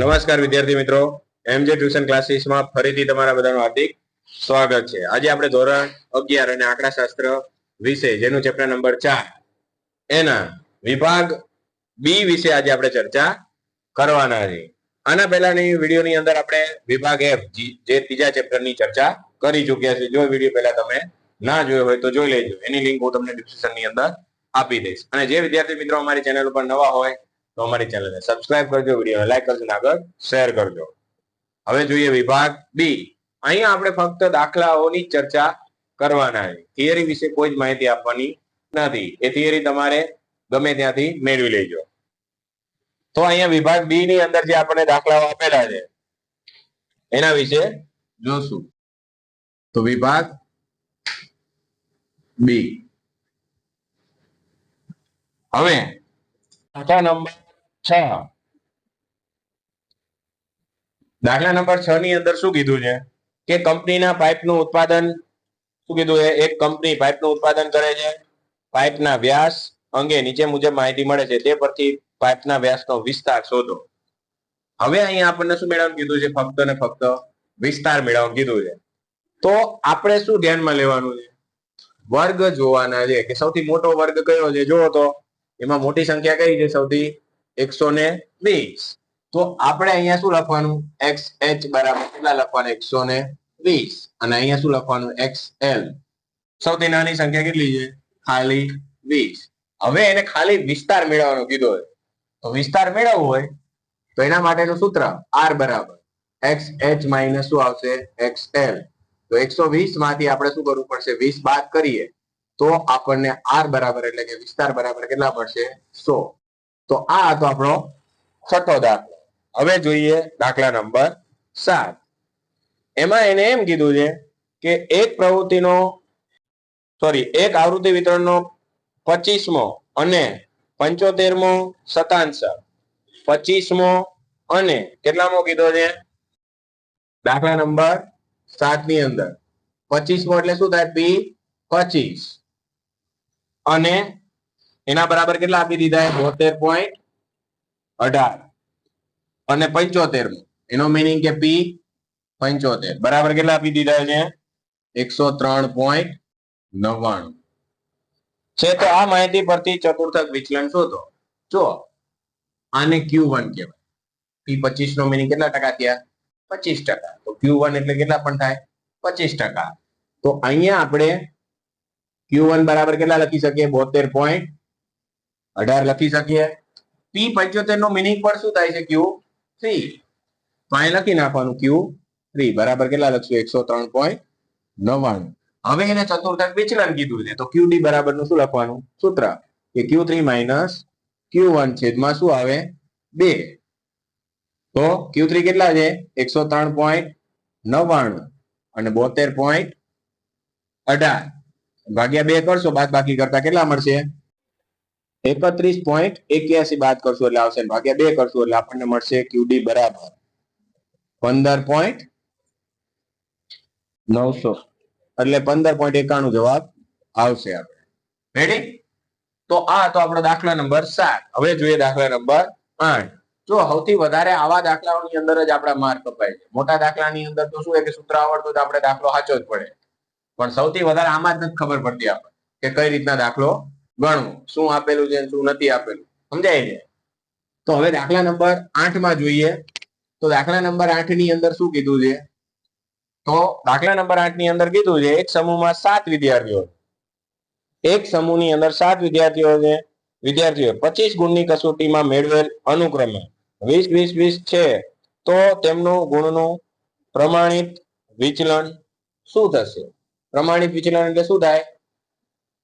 નમસ્કાર વિદ્યાર્થી મિત્રો. એમજે ટ્યુશન ક્લાસીસમાં ફરીથી તમારા બધાનું હાર્દિક સ્વાગત છે. આજે આપણે ધોરણ અગિયાર અને આંકડાશાસ્ત્ર વિશે, જેનું ચેપ્ટર નંબર ચાર, એના વિભાગ બી વિશે આજે આપણે ચર્ચા કરવાના છે. આના પહેલાની વિડીયોની અંદર આપણે વિભાગ એફ જે ત્રીજા ચેપ્ટરની ચર્ચા કરી ચૂક્યા છે. જો વીડિયો પહેલા તમે ના જોયો હોય તો જોઈ લેજો. એની લિંક હું તમને ડિસ્ક્રિપ્શનની અંદર આપી દઈશ. અને જે વિદ્યાર્થી મિત્રો અમારી ચેનલ ઉપર નવા હોય તો અમારી ચેનલને સબસ્ક્રાઇબ કરજો વીડિયો લાઈક કરજો આગળ શેર કરજો. હવે જોઈએ વિભાગ બી અહીંયા આપણે ફક્ત દાખલાઓની ચર્ચા કરવાના છે. થિયરી વિશે કોઈ જ માહિતી આપવાની નથી. એ થિયરી તમારે ગમે ત્યાંથી મેળવી લેજો. તો અહીંયા વિભાગ બી ની અંદર જે આપણને દાખલાઓ આપેલા છે, એના વિશે જોશું. તો વિભાગ બી હવે આઠા નંબર છ. દાખલા નંબર છ ની અંદર શું કીધું છે? કે કંપનીના પાઇપનું ઉત્પાદન, શું કીધું છે? એક કંપની પાઇપનું ઉત્પાદન કરે છે. પાઇપના વ્યાસ અંગે નીચે મુજબ માહિતી મળે છે. તે પરથી પાઇપના વ્યાસનો વિસ્તાર શોધો. હવે અહીંયા આપણને શું મેળવવાનું કીધું છે? ફક્ત ને ફક્ત વિસ્તાર મેળવવાનું કીધું છે. તો આપણે શું ધ્યાનમાં લેવાનું છે? વર્ગ જોવાના છે. કે સૌથી મોટો વર્ગ કયો છે? જોવો તો, એમાં મોટી સંખ્યા કઈ છે? સૌથી એકસો ને વીસ. તો આપણે અહીંયા શું લખવાનું? એક્સ એચ બરાબર કેટલા લખવાનું? એકસો ને વીસ. અને અહીંયા શું લખવાનું? X L. સૌથી નાની સંખ્યા કેટલી છે? ખાલી વીસ. હવે એને ખાલી વિસ્તાર મેળવવાનો કીધો હોય. તો વિસ્તાર મેળવવો હોય, તો એના માટેનું સૂત્ર આર બરાબર. એક્સ એચ માઇનસ શું આવશે? X L. તો એકસો વીસમાંથી આપણે શું કરવું પડશે? વીસ બાદ કરીએ, તો આપણને આર બરાબર એટલે કે વિસ્તાર બરાબર કેટલા પડશે? સો. તો આ હતો આપણો છઠ્ઠો દાખલો. હવે જોઈએ દાખલા નંબર સાત. એમાં એને એમ કીધું છે કે એક પ્રવૃત્તિનો સોરી એક આવૃત્તિ વિતરણનો પચીસમો અને પંચોતેરમો શતાંશ. પચીસમો અને કેટલામો કીધો છે? દાખલા નંબર સાતની અંદર. પચીસમો એટલે શું થાય? પી પચીસ. અને એના બરાબર કેટલા આપી દીધા બોતેર પોઈન્ટ અઢાર. અને પંચોતેર એનો મિનિંગ કે પી પંચોતેર. બરાબર કેટલા આપી દીધા છે? એકસો ત્રણ પોઈન્ટ નવ્વાણું. છે તો આ માહિતી પરથી ચતુર્થક વિચલન શોધો જો આને ક્યુ વન કહેવાય. પી પચીસ નો મિનિંગ કેટલા ટકા થયા? પચીસ ટકા. તો ક્યુ વન એટલે કેટલા પણ થાય? પચીસ ટકા. તો અહીંયા આપણે ક્યુ વન બરાબર કેટલા લખી શકીએ? બોતેર પોઈન્ટ અઢાર લખી શકીએ. પી પંચોતેર નો મિનિંગ પર શું થાય છે ક્યુ થ્રી તો અહીં લખી નાખવાનું ક્યુ થ્રી બરાબર કેટલા લખશું? એકસો ત્રણ પોઈન્ટ નવ્વાણું. હવે એને ચતુર્થક વિચલન કીધું છે. તો ક્યુ ડી બરાબરનું શું લખવાનું? સૂત્ર. કે Q three minus Q one છેદમાં શું આવે? બે. તો ક્યુ થ્રી કેટલા છે? એકસો ત્રણ પોઈન્ટ નવ્વાણું. અને બોતેર પોઈન્ટ અઢાર. ભાગ્યા બે કરશો બાદ બાકી કરતા કેટલા મળશે? એકત્રીસ પોઈન્ટ એક્યાસી બાદ કરશું એટલે આવશે ભાગ્યા બે કરશું એટલે આપણને મળશે ક્યુડી બરાબર. પંદર પોઈન્ટ નવસો. એટલે પંદર પોઈન્ટ એકાણું જવાબ આવશે આપણે રેડી તો આ તો આપણો દાખલા નંબર સાત. હવે જોઈએ દાખલા નંબર આઠ. જો સૌથી વધારે આવા દાખલાઓની અંદર જ આપણા માર્ક અપાય છે. મોટા દાખલાની અંદર તો શું કે સૂત્ર આવડતું તો આપણે દાખલો સાચો જ પડે. પણ સૌથી વધારે આમાં જ નથી ખબર પડતી આપણે કે કઈ રીતના દાખલો ગણવું. શું આપેલું છે શું નથી આપેલું? સમજાય છે? તો હવે દાખલા નંબર આઠમાં જોઈએ. તો દાખલા નંબર આઠની અંદર શું કીધું છે? તો દાખલા નંબર આઠની અંદર કીધું છે, એક સમૂહમાં સાત વિદ્યાર્થીઓ. એક સમૂહની અંદર સાત વિદ્યાર્થીઓ છે. વિદ્યાર્થીઓ, પચીસ ગુણની કસોટીમાં મેળવેલ અનુક્રમે. વીસ વીસ વીસ છે. તો તેમનું ગુણનું પ્રમાણિત વિચલન શું થશે? પ્રમાણિત વિચલન એટલે શું થાય?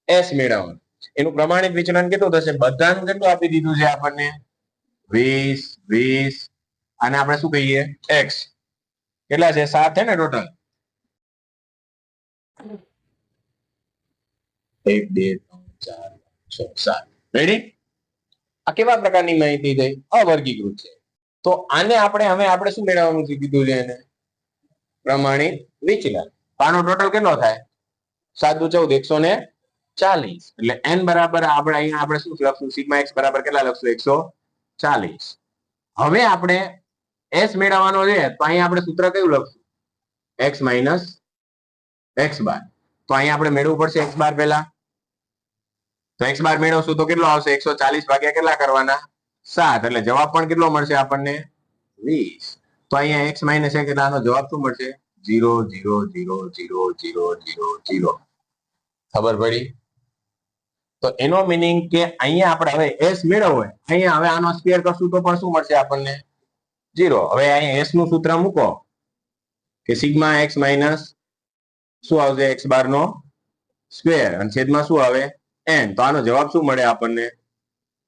એસ મેળવવાનું. એનું પ્રમાણિત વિચલન કેટલું થશે? બધાને કેટલું આપી દીધું છે આપણને? વીસ વીસ. અને આપણે શું કહીએ? એક્સ. કેટલા છે? સાત છે ને ટોટલ? એક, બે, ત્રણ, ચાર છ, સાત. રેડી આ કેવા પ્રકારની માહિતી થઈ અવર્ગીકૃત છે. તો આને આપણે હવે આપણે શું મેળવવાનું કીધું છે એને? પ્રમાણિત વિચલન. પાનો ટોટલ કેટલો થાય? સાત દુ ચૌદ, એકસો ને ચાલીસ. એટલે એન બરાબર આપણે અહીંયા આપણે શું લખશું? સિગ્મા એક્સ બરાબર કેટલા લખશું? એકસો ચાલીસ. હવે આપણે એસ મેળવવાનો છે, તો અહીંયા આપણે સૂત્ર કયું લખશું? એક્સ માઇનસ એક્સ બાર તો અહીંયા આપણે મેળવવું પડશે એક્સ બાર પહેલા. તો એક્સ બાર મેળવશું તો કેટલો આવશે? એકસો ચાલીસ ભાગ્યા કેટલા કરવાના? સાત. એટલે જવાબ પણ કેટલો મળશે આપણને? વીસ. તો અહીંયા એક્સ માઇનસ એક એટલે આનો જવાબ શું મળશે? Zero zero zero zero zero zero zero ખબર પડી? તો એનો મિનિંગ કે અહીંયા આપણે હવે એસ મેળવવો હોય. અહીંયા હવે આનો સ્ક્વેર કરશું તો પણ શું મળશે આપણને? જીરો હવે અહીંયા એસનું સૂત્ર મૂકો. કે સિગ્મા એક્સ માઇનસ શું આવશે? એક્સ બાર નો સ્ક્વેર અને છેદમાં શું આવે? એન તો આનો જવાબ શું મળે આપણને?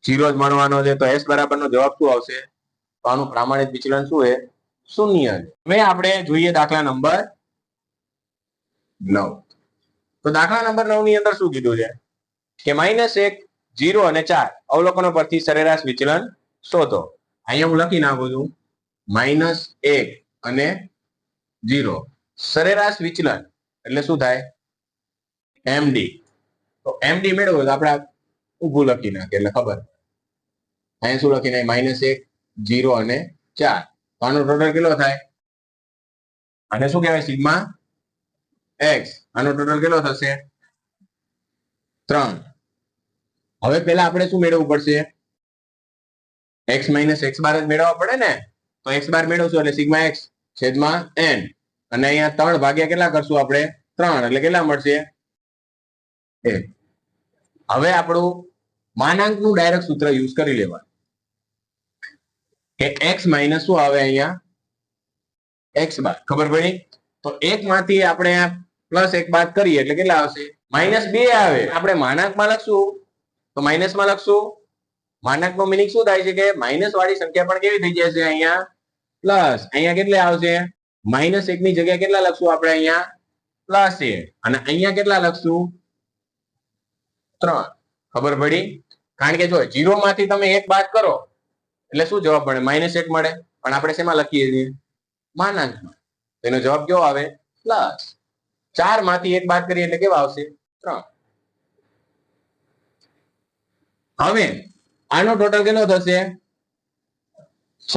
જીરો જ મળવાનો છે. તો એસ બરાબર નો જવાબ શું આવશે? તો આનું પ્રામાણિક વિચલન શું છે? શૂન્ય હવે આપણે જોઈએ દાખલા નંબર નવ. તો દાખલા નંબર નવની અંદર શું કીધું છે? કે માઇનસ એક, જીરો અને ચાર. અવલોકનો પરથી સરેરાશ વિચલન શોધો. અહીંયા હું લખી નાખું છું. માઇનસ એક અને જીરો. સરેરાશ વિચલન. એટલે શું થાય? એમડી તો એમડી મેળવો તો આપણે ઊભું લખી નાખીએ, એટલે ખબર. અહીંયા શું લખી નાખે માઇનસ એક, જીરો અને ચાર. આનો ટોટલ કેટલો થાય? આને શું કહેવાય? Sigma x. આનો ટોટલ કેટલો થશે? ત્રણ. હવે પેલા આપણે શું મેળવવું પડશે? એક્સ માઇનસ એક્સ બાર જ મેળવવા પડે ને? તો એક્સ બાર મેળવશું એટલે સિગ્મા એક્સ છેદમાં એન અને અહીંયા ત્રણ ભાગ્યા કેટલા કરશું આપણે? ત્રણ. એટલે કેટલા મળશે? એક. હવે આપણું માનાંકનું ડાયરેક્ટ સૂત્ર યુઝ કરી લેવાનું. કે એક્સ માઇનસ શું આવે અહીંયા? X bar. ખબર પડી? તો એક માંથી આપણે પ્લસ એક બાદ કરીએ એટલે કેટલા આવશે? માઇનસ બે આવે. આપણે માનાંકમાં લખશું. તો માઇનસમાં લખશું. માનાંકનો મિનિંગ શું થાય છે કે માઇનસ વાળી સંખ્યા પણ કેવી થઈ જશે અહીંયા? પ્લસ અહીંયા કેટલે આવશે? માઇનસ એક ની જગ્યા કેટલા લખશું આપણે અહીંયા? પ્લસ એ અને અહીંયા કેટલા લખશું? ત્રણ. ખબર પડી? કારણ કે જો જીરો માંથી તમે એક બાદ કરો, એટલે શું જવાબ મળે? માઇનસ એક મળે. પણ આપણે શેમાં લખીએ છીએ? માનાંકમાં. તેનો જવાબ કેવો આવે? પ્લસ. ચારમાંથી એક બાદ કરીએ એટલે કેવા આવશે? ત્રણ. હવે આનો ટોટલ કેટલો થશે? છ.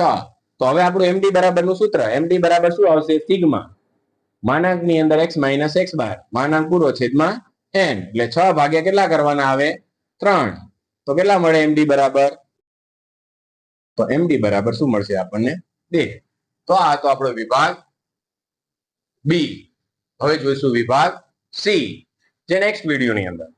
તો હવે આપણું એમડી બરાબરનું સૂત્ર. એમડી બરાબર શું આવશે? સિગ્મા. માનાંકની અંદર એક્સ માઇનસ એક્સ બાર. માનાંક પૂરો છેદમાં એન એટલે છ ભાગ્યા કેટલા કરવાના આવે? ત્રણ. તો કેટલા મળે એમડી બરાબર? તો એમડી બરાબર શું મળશે આપણને? બે. તો આ તો આપણો વિભાગ બી હવે જોઈશું વિભાગ સી જે નેક્સ્ટ વિડીયોની અંદર.